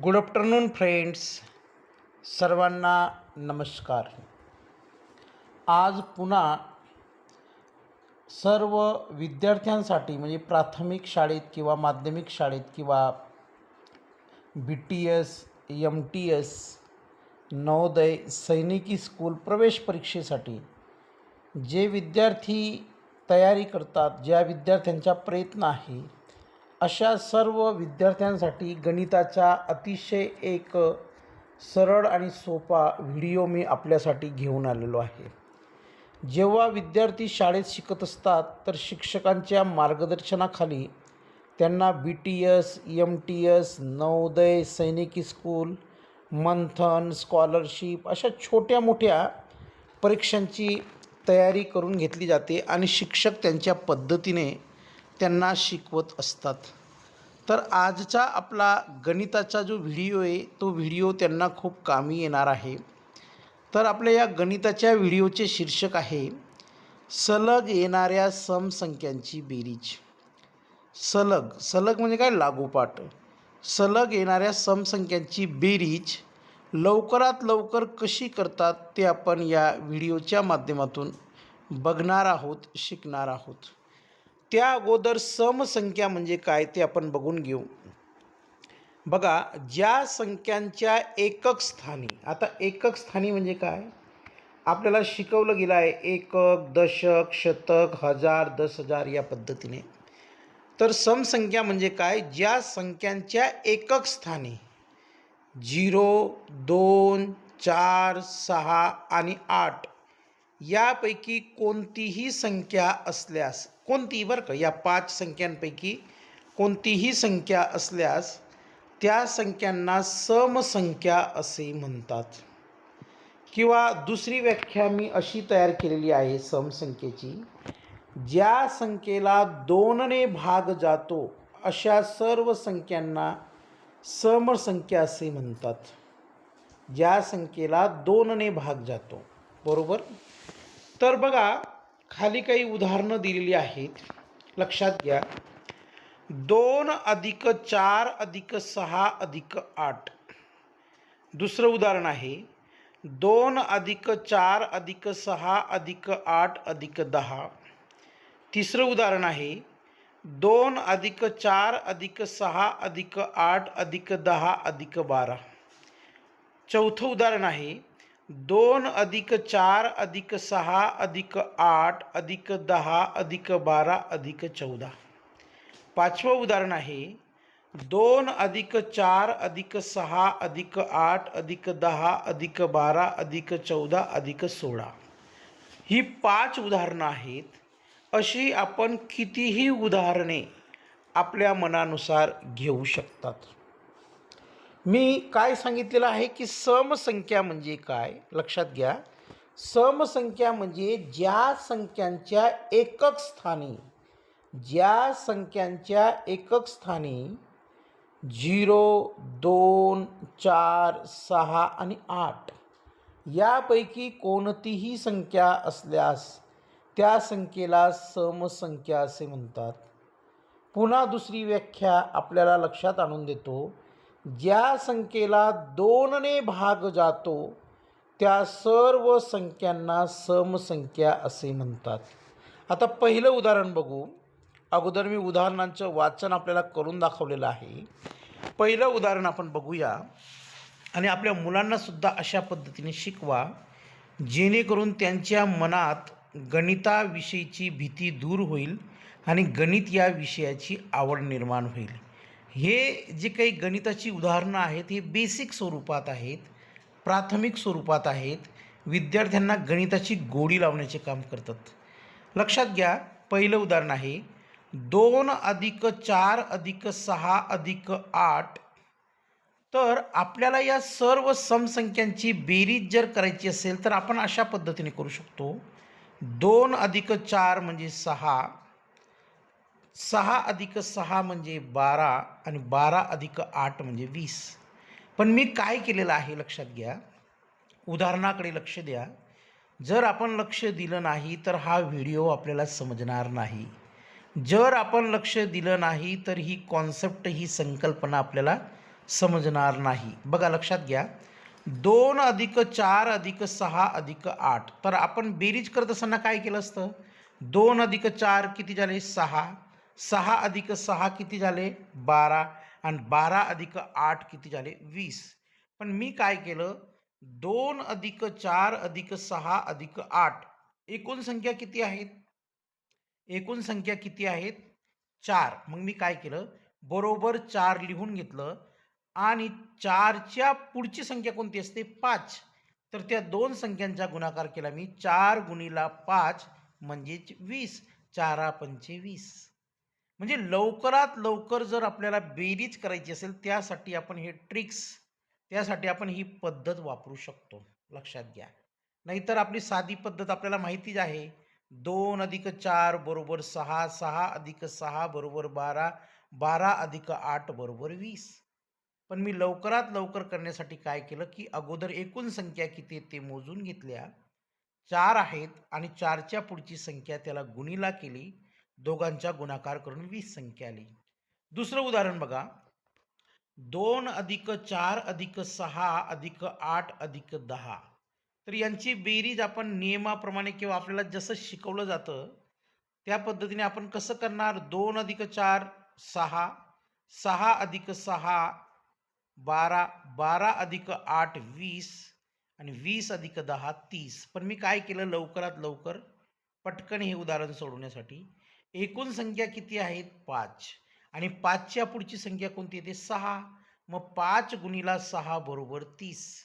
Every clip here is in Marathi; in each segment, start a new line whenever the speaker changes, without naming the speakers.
गुड आफ्टरनून फ्रेंड्स सर्वांना नमस्कार. आज पुन्हा सर्व विद्यार्थ्यांसाठी म्हणजे प्राथमिक शाळेत किंवा माध्यमिक शाळेत किंवा B T S M T S Navodaya सैनिकी स्कूल प्रवेश परीक्षेसाठी जे विद्यार्थी तयारी करतात ज्या विद्यार्थ्यांचा प्रयत्न आहे अशा सर्व विद्यार्थ्यांसाठी गणिताचा अतिशय एक सरळ आणि सोपा व्हिडिओ मी आपल्यासाठी घेऊन आलेलो आहे. जेव्हा विद्यार्थी शाळेत शिकत असतात तर शिक्षकांच्या मार्गदर्शनाखाली त्यांना B T S M T S Navodaya सैनिकी स्कूल मंथन स्कॉलरशिप अशा छोट्या मोठ्या परीक्षांची तयारी करून घेतली जाते आणि शिक्षक त्यांच्या पद्धतीने त्यांना शिकवत असतात. तर आजचा आपला गणिताचा जो व्हिडिओ आहे तो व्हिडिओ त्यांना खूप कामी येणार आहे. तर आपल्या या गणिताच्या व्हिडिओचे शीर्षक आहे सलग येणाऱ्या समसंख्यांची बेरीज. सलग सलग म्हणजे काय? लागोपाठ. सलग येणाऱ्या समसंख्यांची बेरीज लवकरात लवकर कशी करतात ते आपण या व्हिडिओच्या माध्यमातून बघणार आहोत शिकणार आहोत. त्या अगोदर समसंख्या म्हणजे काय ते आपण बघून घेऊ. बघा ज्या संख्यांच्या एकक स्थानी आता एकक स्थानी म्हणजे काय? आपल्याला शिकवलं गेलं आहे एकक दशक शतक हजार दस हजार या पद्धतीने. तर समसंख्या म्हणजे काय? ज्या संख्यांच्या एकक स्थानी झिरो दोन चार सहा आणि आठ यापैकी कोणतीही संख्या असल्यास कोणतीही बरं का या पाच संख्यांपैकी कोणतीही संख्या असल्यास त्या संख्यांना समसंख्या असे म्हणतात. किंवा दुसरी व्याख्या मी अशी तयार केलेली आहे समसंख्येची ज्या संख्येला दोनने भाग जातो अशा सर्व संख्यांना समसंख्या असे म्हणतात. ज्या संख्येला दोनने भाग जातो. बरोबर? तर बघा, खाली काही उदाहरणं दिलेली आहेत. लक्षात घ्या. दोन अधिक चार अधिक सहा अधिक आठ. दुसरं उदाहरण आहे. दोन अधिक चार अधिक सहा अधिक आठ अधिक दहा. तिसरं उदाहरण आहे. दोन अधिक चार अधिक सहा अधिक आठ अधिक दहा अधिक बारा. चौथं उदाहरण आहे. दोन अधिक चार अधिक सहा अधिक आठ अधिक दहा अधिक बारा अधिक चौदा. पाचवं उदाहरण आहे दोन अधिक चार अधिक सहा अधिक आठ अधिक दहा अधिक बारा अधिक चौदा अधिक सोळा. ही पाच उदाहरणं आहेत अशी आपण कितीही उदाहरणे आपल्या मनानुसार घेऊ शकतात. मी काय सांगितलेलं आहे की समसंख्या म्हणजे काय? लक्षात घ्या. समसंख्या म्हणजे ज्या संख्यांच्या एकक स्थानी ज्या संख्यांच्या एकक स्थानी झिरो दोन चार सहा आणि आठ यापैकी कोणतीही संख्या असल्यास त्या संख्येला समसंख्या असे म्हणतात. पुन्हा दुसरी व्याख्या आपल्याला लक्षात आणून देतो. ज्या संख्येला दोनने भाग जातो त्या सर्व संख्यांना समसंख्या असे म्हणतात. आता पहिलं उदाहरण बघू. अगोदर मी उदाहरणांचं वाचन आपल्याला करून दाखवलेलं आहे. पहिलं उदाहरण आपण बघूया आणि आपल्या मुलांनासुद्धा अशा पद्धतीने शिकवा जेणेकरून त्यांच्या मनात गणिताविषयीची भीती दूर होईल आणि गणित या विषयाची आवड निर्माण होईल. हे जे काही गणिताची उदाहरणं आहेत हे बेसिक स्वरूपात आहेत प्राथमिक स्वरूपात आहेत. विद्यार्थ्यांना गणिताची गोडी लावण्याचे काम करतात. लक्षात घ्या पहिलं उदाहरण आहे. दोन अधिक चार अधिक सहा अधिक आठ. तर आपल्याला या सर्व समसंख्यांची बेरीज जर करायची असेल तर आपण अशा पद्धतीने करू शकतो. दोन अधिक चार म्हणजे सहा. सहा अधिक सहा म्हणजे बारा आणि बारा अधिक आठ म्हणजे वीस. पण मी काय केलेलं आहे लक्षात घ्या. उदाहरणाकडे लक्ष द्या. जर आपण लक्ष दिलं नाही तर हा व्हिडिओ आपल्याला समजणार नाही. जर आपण लक्ष दिलं नाही तर ही कॉन्सेप्ट ही संकल्पना आपल्याला समजणार नाही. बघा लक्षात घ्या. दोन अधिक चार अधिक सहा अधिक आठ. तर आपण बेरीज करत असताना काय केलं असतं? दोन अधिक चार किती झाले? सहा. सहा अधिक सहा किती झाले? बारा. आणि बारा अधिक आठ किती झाले? वीस. पण मी काय केलं? दोन अधिक चार अधिक सहा अधिक आठ. एकूण संख्या किती आहेत? एकूण संख्या किती आहेत? चार. मग मी काय केलं? बरोबर चार लिहून घेतलं. आणि चारच्या पुढची संख्या कोणती असते? पाच. तर त्या दोन संख्यांचा गुणाकार केला मी. चार गुणीला पाच म्हणजेच वीस. चारा पंचे वीस. म्हणजे लवकरात लवकर जर आपल्याला बेरीज करायची असेल त्यासाठी आपण हे ट्रिक्स त्यासाठी आपण ही पद्धत वापरू शकतो. लक्षात घ्या. नाहीतर आपली साधी पद्धत आपल्याला माहितीच आहे. दोन अधिक चार बरोबर सहा सहा अधिक सहा बरोबर बारा बारा अधिक आठ बरोबर वीस. पण मी लवकरात लवकर करण्यासाठी काय केलं की अगोदर एकूण संख्या किती आहे ते मोजून घेतल्या. चार आहेत आणि चारच्या पुढची संख्या त्याला गुणीला केली. दोघांचा गुणाकार करून वीस संख्या आली. दुसरं उदाहरण बघा. दोन अधिक चार अधिक सहा अधिक आठ अधिक दहा. तर यांची बेरीज आपण नियमाप्रमाणे किंवा आपल्याला जसं शिकवलं जातं त्या पद्धतीने आपण कसं करणार? दोन अधिक चार सहा. सहा अधिक सहा बारा. बारा अधिक आठ वीस. आणि वीस अधिक दहा तीस. पण मी काय केलं? लवकरात लवकर पटकन हे उदाहरण सोडवण्यासाठी. एकूण संख्या किती आहेत? पाच. आणि पाचच्या पुढची संख्या कोणती येते? सहा. मग पाच गुणीला सहा बरोबर तीस.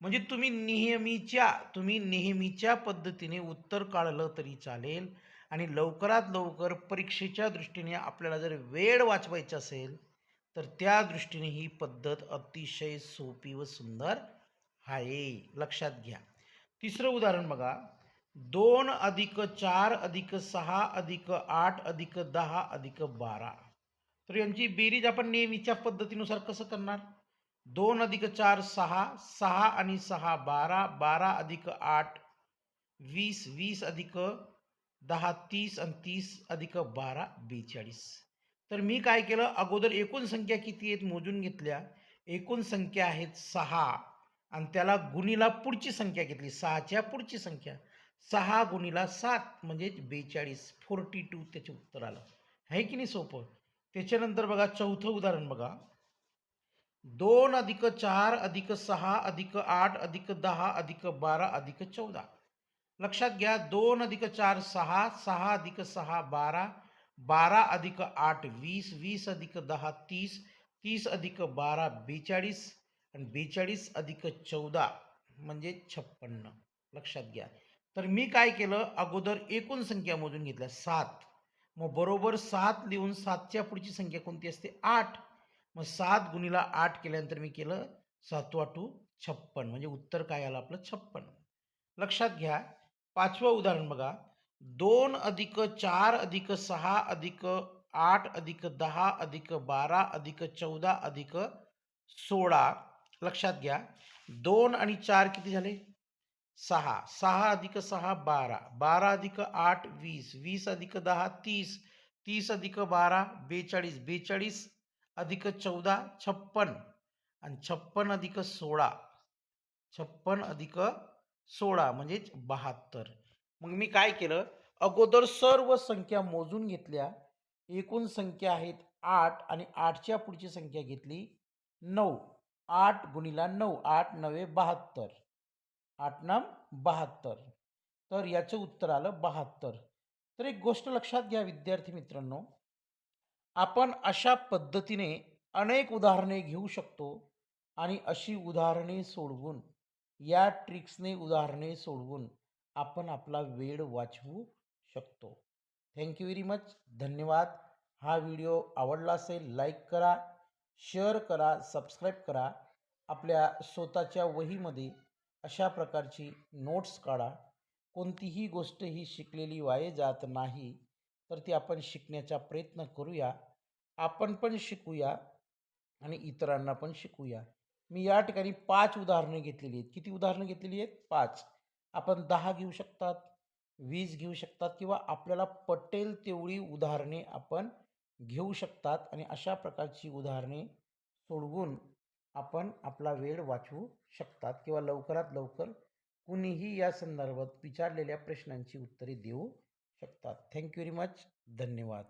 म्हणजे तुम्ही नेहमीच्या तुम्ही नेहमीच्या पद्धतीने उत्तर काढलं तरी चालेल. आणि लवकरात लवकर परीक्षेच्या दृष्टीने आपल्याला जर वेळ वाचवायचा असेल तर त्या दृष्टीने ही पद्धत अतिशय सोपी व सुंदर आहे. लक्षात घ्या. तिसरं उदाहरण बघा. दोन अधिक चार अधिक सहा अधिक आठ अधिक दहा अधिक बारा. तर यांची बेरीज आपण नेहमीच्या पद्धतीनुसार कसं करणार? दोन अधिक चार सहा सहा आणि सहा बारा बारा अधिक आठ वीस वीस अधिक दहा तीस आणि तीस अधिक बारा बेचाळीस. तर मी काय केलं? अगोदर एकूण संख्या किती आहेत मोजून घेतल्या? एकूण संख्या आहेत सहा. आणि त्याला गुणीला पुढची संख्या घेतली. सहाच्या पुढची संख्या. सहा गुणीला सात म्हणजे बेचाळीस. फोर्टी टू त्याचे उत्तर आलं. आहे की नाही सोपं? त्याच्यानंतर बघा चौथं उदाहरण बघा. दोन अधिक चार अधिक सहा अधिक आठ अधिक दहा अधिक बारा अधिक चौदा. लक्षात घ्या दोन अधिक चार सहा सहा अधिक सहा बारा बारा अधिक आठ वीस वीस अधिक दहा तीस तीस अधिक बारा बेचाळीस आणि बेचाळीस अधिक चौदा म्हणजे छप्पन्न. लक्षात घ्या. तर मी काय केलं? अगोदर एकूण संख्या मोजून घेतल्या. सात. मग बरोबर सात लिहून सातच्या पुढची संख्या कोणती असते? आठ. मग सात गुणीला आठ केल्यानंतर मी केलं सातवा टू छप्पन. म्हणजे उत्तर काय आलं आपलं? छप्पन. लक्षात घ्या. पाचवं उदाहरण बघा. दोन अधिक चार अधिक सहा अधिक आठ अधिक दहा अधिक बारा अधिक चौदा अधिक सोळा. लक्षात घ्या. दोन आणि चार किती झाले? सहा. सहा अधिक सहा बारा. बारा अधिक आठ वीस. वीस अधिक दहा तीस. तीस अधिक बारा बेचाळीस. बेचाळीस अधिक चौदा छप्पन. आणि छप्पन अधिक सोळा. छप्पन अधिक सोळा म्हणजेच बहात्तर. मग मी काय केलं? अगोदर सर्व संख्या मोजून घेतल्या. एकूण संख्या आहेत आठ आणि आठच्या पुढची संख्या घेतली नऊ. आठ गुणीला नऊ. आठ नवे बहात्तर. आठ नाम बहात्तर. तर याचं उत्तर आलं बहात्तर. तर एक गोष्ट लक्षात घ्या विद्यार्थी मित्रांनो. आपण अशा पद्धतीने अनेक उदाहरणे घेऊ शकतो आणि अशी उदाहरणे सोडवून या ट्रिक्सने उदाहरणे सोडवून आपण आपला वेळ वाचवू शकतो. थँक्यू व्हेरी मच धन्यवाद. हा व्हिडिओ आवडला असेल लाईक करा शेअर करा सबस्क्राईब करा. आपल्या स्वतःच्या वहीमध्ये अशा प्रकारची नोट्स काढा. कोणतीही गोष्ट ही शिकलेली वाये जात नाही तर ती आपण शिकण्याचा प्रयत्न करूया. आपण पण शिकूया आणि इतरांना पण शिकूया. मी या ठिकाणी पाच उदाहरणं घेतलेली आहेत. किती उदाहरणं घेतलेली आहेत? पाच. आपण दहा घेऊ शकतात वीस घेऊ शकतात किंवा आपल्याला पटेल तेवढी उदाहरणे आपण घेऊ शकतात आणि अशा प्रकारची उदाहरणे सोडवून आपण आपला वेळ वाचवू शकतात किंवा लवकरात लवकर कुणीही या संदर्भात विचारलेल्या प्रश्नांची उत्तरे देऊ शकतात. थँक्यू व्हेरी मच धन्यवाद.